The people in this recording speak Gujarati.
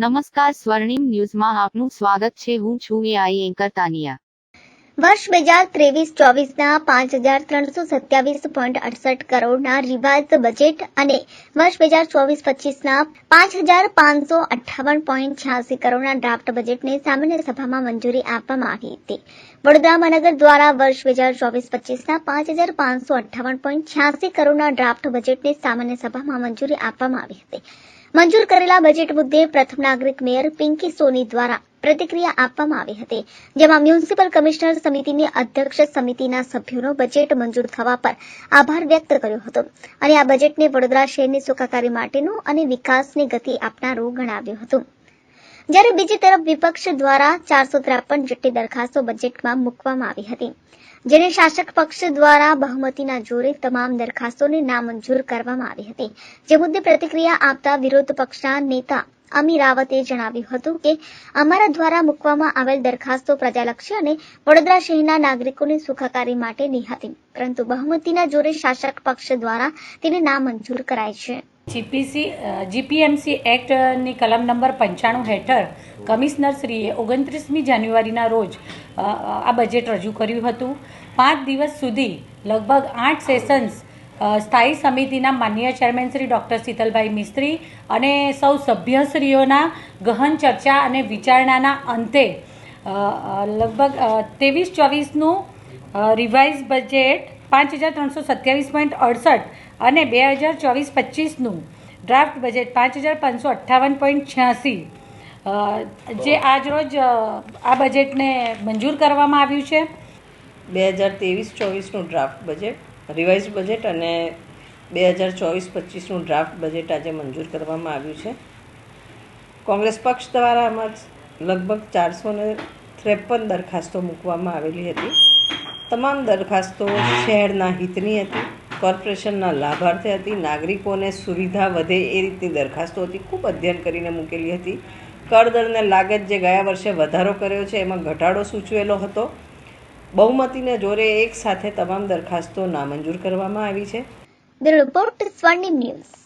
નમસ્કાર સ્વર્ણિમ ન્યૂઝમાં આપનું સ્વાગત છે. હું છું એઆઈ એન્કર તાનિયા. વર્ષ બે હજાર ત્રેવીસ ચોવીસના પાંચ હજાર ત્રણસો સત્યાવીસ પોઈન્ટ અડસઠ કરોડના રિવાઇઝ બજેટ અને વર્ષ બે હજાર ચોવીસ પચીસના પાંચ હજાર પાંચસો અઠ્ઠાવન પોઈન્ટ છ્યાસી કરોડના ડ્રાફ્ટ બજેટને સામાન્ય સભામાં મંજૂરી આપવામાં આવી હતી. વડોદરા મહાનગર દ્વારા વર્ષ બે હજાર ચોવીસ પચીસના પાંચ હજાર પાંચસો અઠ્ઠાવન પોઈન્ટ છ્યાસી કરોડના ડ્રાફ્ટ બજેટને સામાન્ય સભામાં મંજૂરી આપવામાં આવી હતી. મંજૂર કરેલા બજેટ મુદ્દે પ્રથમ નાગરિક મેયર પિંકી સોની દ્વારા પ્રતિક્રિયા આપવામાં આવી હતી, જેમાં મ્યુનિસિપલ કમિશનર સમિતિની અધ્યક્ષ સમિતિના સભ્યોનો બજેટ મંજૂર થવા પર આભાર વ્યક્ત કર્યો હતો. અને આ બજેટને વડોદરા શહેરની સુખાકારી માટેનું અને વિકાસની ગતિ આપનારું ગણાવ્યું હતું. જ્યારે બીજી તરફ વિપક્ષ દ્વારા ચારસો ત્રેપન જેટલી દરખાસ્તો બજેટમાં મૂકવામાં આવી હતી, જેને શાસક પક્ષ દ્વારા બહુમતીના જોરે તમામ દરખાસ્તોને નામંજૂર કરવામાં આવી હતી, જે મુદ્દે પ્રતિક્રિયા આપતા વિરોધ પક્ષના નેતા અમી રાવતે જણાવ્યું હતું કે, અમારા દ્વારા મૂકવામાં આવેલ દરખાસ્તો પ્રજાલક્ષી અને વડોદરા શહેરના નાગરિકોની સુખાકારી માટેની હતી પરંતુ બહુમતીના જોરે શાસક પક્ષ દ્વારા તેને નામંજૂર કરાય છે. જીપીસી જીપીએમસી એક્ટની કલમ નંબર પંચાણું હેઠળ કમિશનરશ્રીએ ઓગણત્રીસમી જાન્યુઆરીના રોજ આ બજેટ રજૂ કર્યું હતું. પાંચ દિવસ સુધી લગભગ આઠ સેશન્સ સ્થાયી સમિતિના માન્ય ચેરમેન શ્રી ડૉક્ટર શીતલભાઈ મિસ્ત્રી અને સૌ સભ્યશ્રીઓના ગહન ચર્ચા અને વિચારણાના અંતે લગભગ ત્રેવીસ ચોવીસનું રિવાઇઝ બજેટ પાંચ હજાર ત્રણસો સત્યાવીસ પોઈન્ટ અડસઠ અને બે હજાર ચોવીસ પચીસનું ડ્રાફ્ટ બજેટ પાંચ હજાર પાંચસો અઠ્ઠાવન પોઈન્ટ છ્યાસી. જે આજરોજ આ બજેટને મંજૂર કરવામાં આવ્યું છે. બે હજાર ત્રેવીસ ચોવીસનું ડ્રાફ્ટ બજેટ રિવાઇઝ બજેટ અને બે હજાર ચોવીસ પચીસનું ડ્રાફ્ટ બજેટ આજે મંજૂર કરવામાં આવ્યું છે. કોંગ્રેસ પક્ષ દ્વારા આમાં લગભગ ચારસો ને ત્રેપન દરખાસ્તો મૂકવામાં આવેલી હતી. તમામ દરખાસ્તો શહેરના હિતની હતી, કોર્પોરેશનના લાભાર્થે હતી, નાગરિકોને સુવિધા વધે એ રીતની દરખાસ્તો હતી, ખૂબ અધ્યયન કરીને મૂકેલી હતી. કરદરને લાગત જે ગયા વર્ષે વધારો કર્યો છે, એમાં ઘટાડો સૂચવેલો હતો. બહુમતીને જોરે એક સાથે તમામ દરખાસ્તો નામંજૂર કરવામાં આવી છે. The report Swarnim news